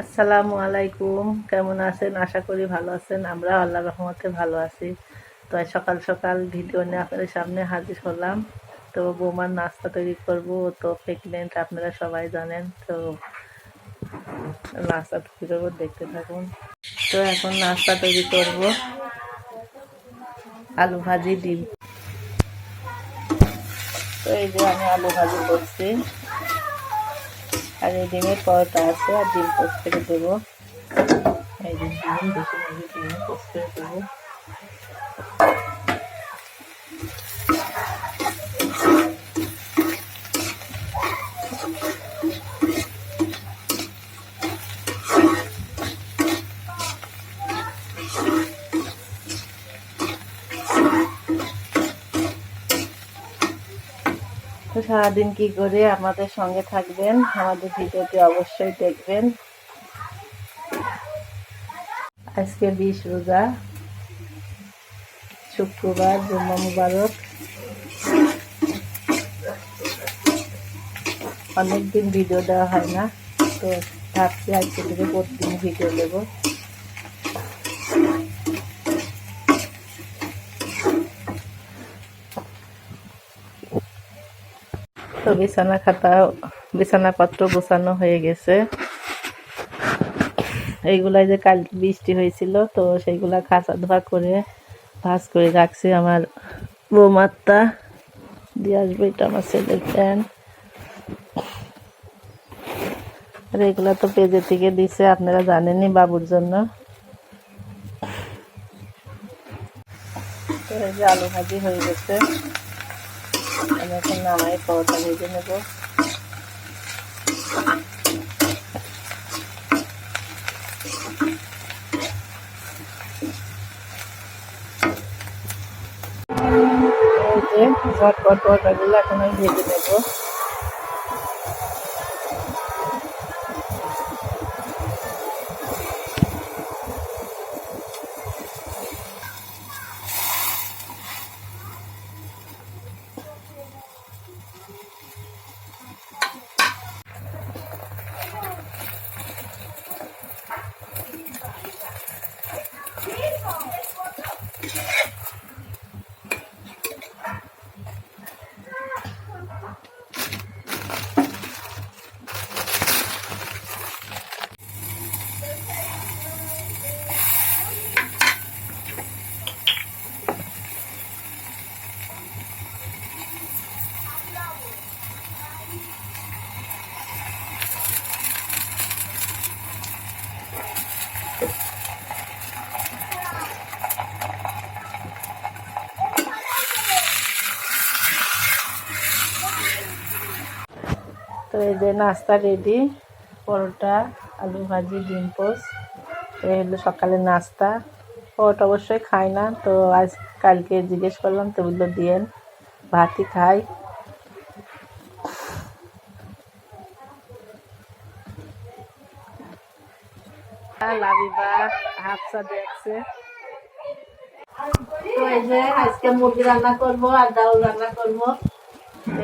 আসসালামু আলাইকুম কেমন আছেন? আশা করি ভালো আছেন। আমরা আল্লাহ রহমতে ভালো আছি। তো সকাল সকাল ভিডিও নিয়ে আপনাদের সামনে হাজির হলাম। তো বৌমার নাস্তা তৈরি করব। তো প্রেগনেন্ট আপনারা সবাই জানেন। তো নাস্তা তৈরি করব, দেখতে থাকুন। তো এখন নাস্তা তৈরি করব। আলু ভাজি ডিম। তো এই যে আমি আলু ভাজি করছি। আর এই ডিমের পরোটা আছে, আর ডিম পোস্ট করে দেবো। এই যে ডিম, বেশি ডিম পোস্ট করে দেবো। সারাদিন কি করে আমাদের সঙ্গে থাকবেন, আমাদের ভিডিওটি অবশ্যই দেখবেন। আজকে বিশ রোজা, শুক্রবার, জুম্মা মুবারক। অনেকদিন ভিডিও দেওয়া হয় না, তো ভাবছি আজকে থেকে প্রতিদিন ভিডিও দেবো। তো বিছানা খাতা বিছানাপত্র গোছানো হয়ে গেছে। এইগুলাই যে কাল বৃষ্টি হয়েছিল, তো সেইগুলা খাঁচা ধোয়া করে, ভাজ করে রাখছি আমার বৌমাত্তা দিয়ে আসব এটা আমার ছেলের প্যান্ট। আর এগুলা তো পেজে থেকে দিছে, আপনারা জানেনই বাবুর জন্য। যে আলু ভাজি হয়ে গেছে। আমি এখন নামাই পরোটা ভেজে নেব। ঝটপট পরোটাগুলো এখন আমি ভেজে নেব। তো এই যে নাস্তা রেডি পরোটা, আলু ভাজি, ডিম পোস্ট এই হলো সকালের নাস্তা। পরোটা অবশ্যই খাই না, তো আজ কালকে জিজ্ঞেস করলাম, তো বলল দিয়েন, ভাতই খাই। আজকে মুরগি রান্না করব আর ডাউল রান্না করব।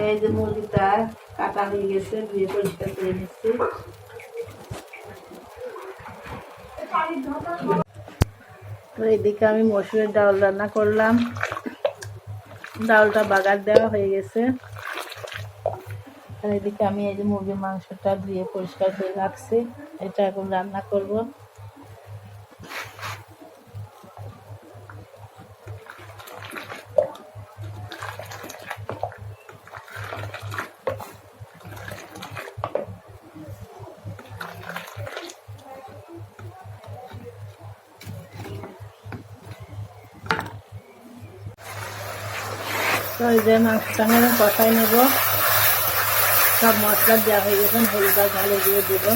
এই যে মুরগিটা কাটা হয়ে গেছে, ধুয়ে পরিষ্কার করে নিচ্ছি। তো এদিকে আমি মসুরের ডাল রান্না করলাম। ডালটা বাগার দেওয়া হয়ে গেছে। আর এদিকে আমি এই যে মুরগির মাংসটা ধুয়ে পরিষ্কার করে রাখছি। এটা এখন রান্না করব। তো এই যে মাংসটা আমি কষাই নেব। সব মশলা দেওয়া হয়ে গেছে, হলুদ আর ভালো দিয়ে দেব।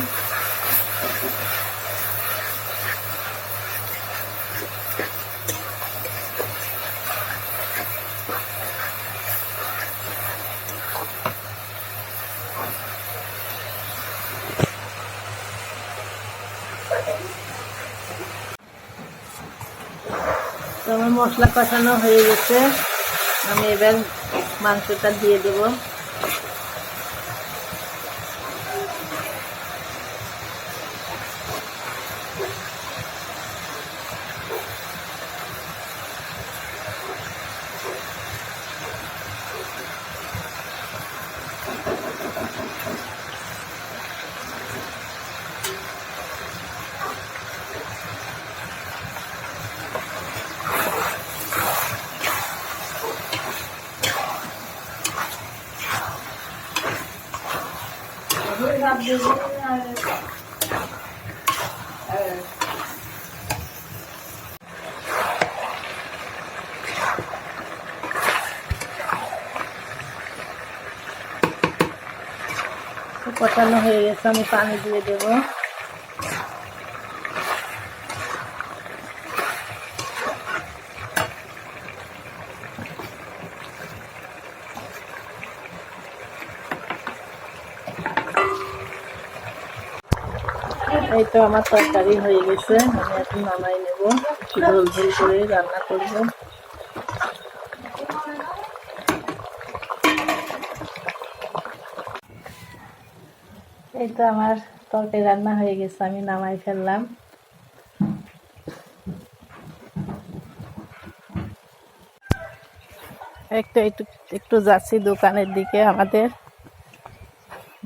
তো আমার মশলা কষানো হয়ে গেছে। আমি এবার মাংসটা দিয়ে দেবো। কষানো হয়ে গেছে আমি পানি দিয়ে দেবো। এই তো আমার তরকারি হয়ে গেছে, আমি এখন নামাই নেব। ঝোল ঝোল করে রান্না করব। এই তো আমার তরকারি রান্না হয়ে গেছে, আমি নামাই ফেললাম। একটু একটু একটু যাচ্ছি দোকানের দিকে, আমাদের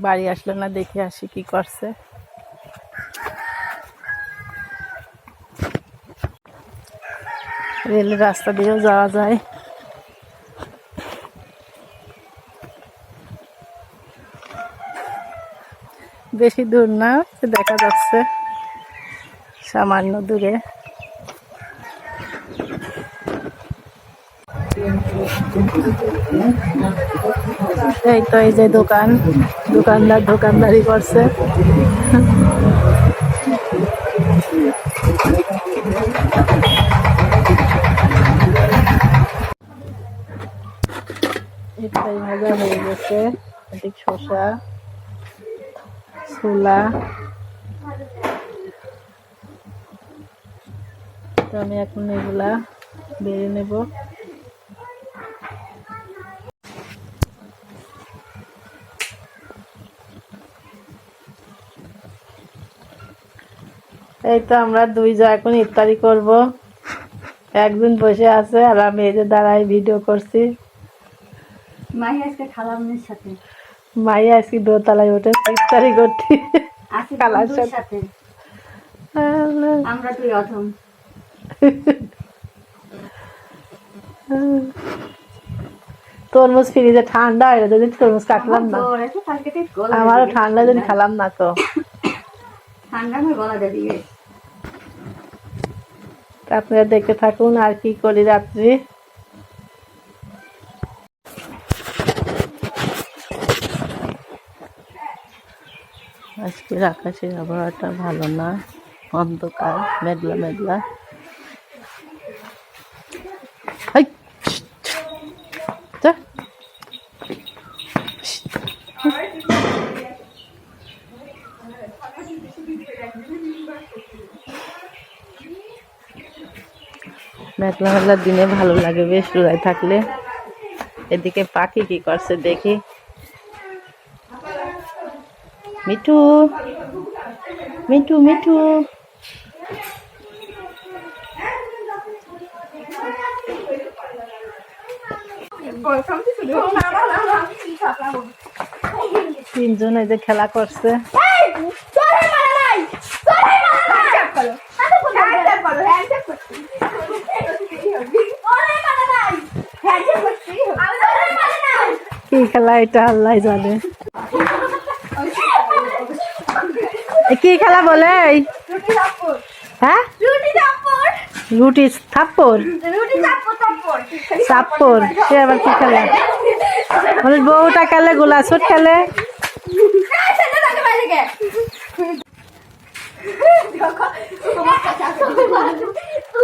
বাড়ি আসলো না, দেখে আসি কি করছে। রেল রাস্তা দিয়েও যাওয়া যায়। বেশি দূর না দেখা যাচ্ছে সামান্য দূরে। এই তো এই যে দোকান, দোকানদার দোকানদারি করছে এটাই ভাজা গেছে এদিক শসা, ছোলা। তো আমি এখন এগুলা বেড়ে নেব। এই তো আমরা দুই যা এখন ইফতারি করব। একজন বসে আছে আর আমি এই যে দাঁড়াই ভিডিও করছি। মাই আজকে খালামনের সাথে। মাই আজকে দোতলায় উঠে ইফতারি খালার সাথে। আমরা দুই অধম। তরমুজ ফ্রিজে ঠান্ডা হয়ে যদি তরমুজ কাটলাম না। আমারও ঠান্ডা যদি খেলাম না তো। ঠান্ডা গলা আপনারা দেখতে থাকুন আর কি করি রাত্রি। আজকের আকাশের আবহাওয়াটা ভালো না। অন্ধকার, মেঘলা মেঘলা। মেঘলা মেঘলা দিনে ভালো লাগে বেশ রোদায় থাকলে। এদিকে পাখি কি করছে দেখি। মিঠু মিঠু মিঠু। তিনজন এই যে খেলা করছে। কি খেলা এটা আল্লাহ জানে। কি খেলা বলে? এই? হ্যাঁ? রুটি থাপ্পড়? চাপ্পড় সে আবার কি খেলে? বলে বউটা খেলে গোলাছুট খেলে?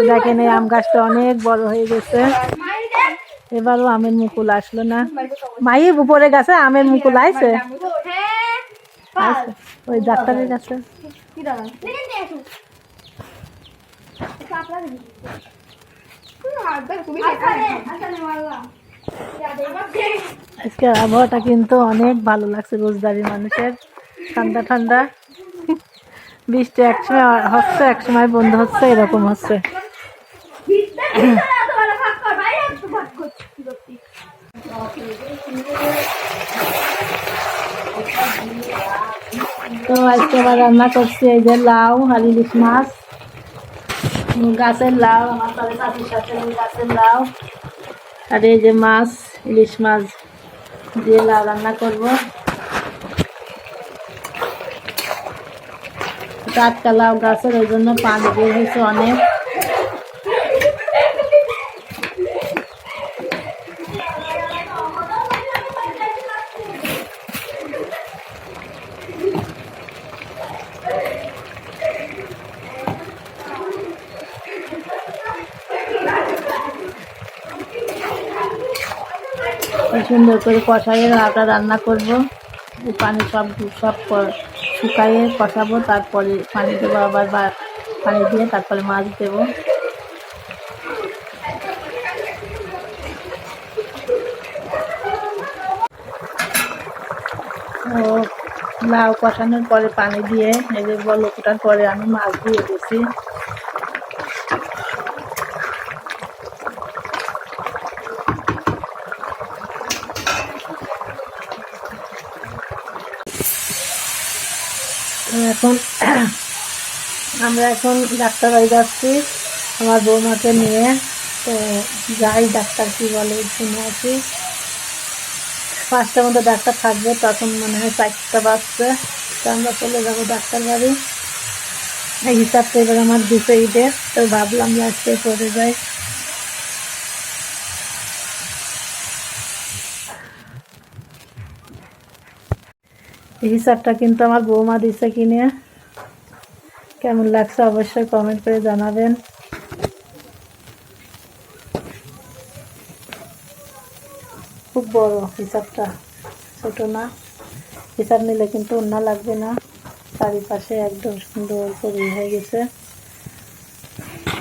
দেখেন এই আম গাছটা অনেক বড় হয়ে গেছে। এবারও আমের মুকুল আসলো না। মাই উপরে গেছে আমের মুকুল আইছে। ওই ডাক্তারের কাছে। আজকে আবহাওয়াটা কিন্তু অনেক ভালো লাগছে রোজদারি মানুষের। ঠান্ডা ঠান্ডা। বৃষ্টি একসময় হচ্ছে একসময় বন্ধ হচ্ছে এরকম হচ্ছে। তো আজকে আবার রান্না করছি এই যে লাউ আর ইলিশ মাছ গাছের লাউ, আমার তাদের সাথে গাছের লাউ, আর এই যে মাছ, ইলিশ মাছ দিয়ে লাউ রান্না করব। টাটকা লাউ গাছের, ওই জন্য পানি দিয়ে হয়েছে অনেক। কি সুন্দর করে কষাইয়ে লাউটা রান্না করব। পানি সব সব শুকাইয়ে কষাবো, তারপরে পানি দেবো আবার পানি দিয়ে তারপরে মাছ দেবো। ও, লাউ কষানোর পরে পানি দিয়ে, এই যে বল ওটার পরে আমি মাছ দিয়ে দিয়েছি এখন আমরা এখন ডাক্তার বাড়ি যাচ্ছি। আমার বৌমাকে নিয়ে। তো যাই ডাক্তার কি বলে, শুনে আসি। পাঁচটার মধ্যে ডাক্তার থাকবে, তখন মনে হয় চারটা বাজছে। তো আমরা চলে যাব ডাক্তার বাড়ি। এই হিসাবটা এবার আমার দুটো ঈদের, তো ভাবলাম যে আজকে করে যাই। এই হিসাবটা কিন্তু আমার বৌমা দিছে কিনে কেমন লাগছে অবশ্যই কমেন্ট করে জানাবেন। খুব বড় হিসাবটা, ছোট না। হিসাব নিলে কিন্তু অন্য লাগবে না। চারিপাশে একদম সুন্দর করে হয়ে গেছে।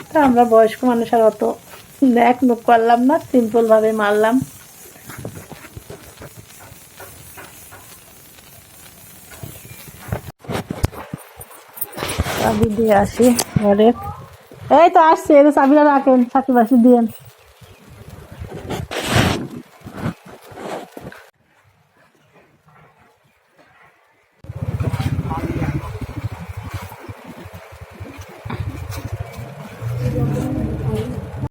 তা আমরা বয়স্ক মানুষের অত এক নোক করলাম না সিম্পলভাবে মারলাম। চাবি দিয়ে আসি ঘরে। এই তো আসছে তো চাবিটা রাখেন সাকিব বাসি দিয়েন।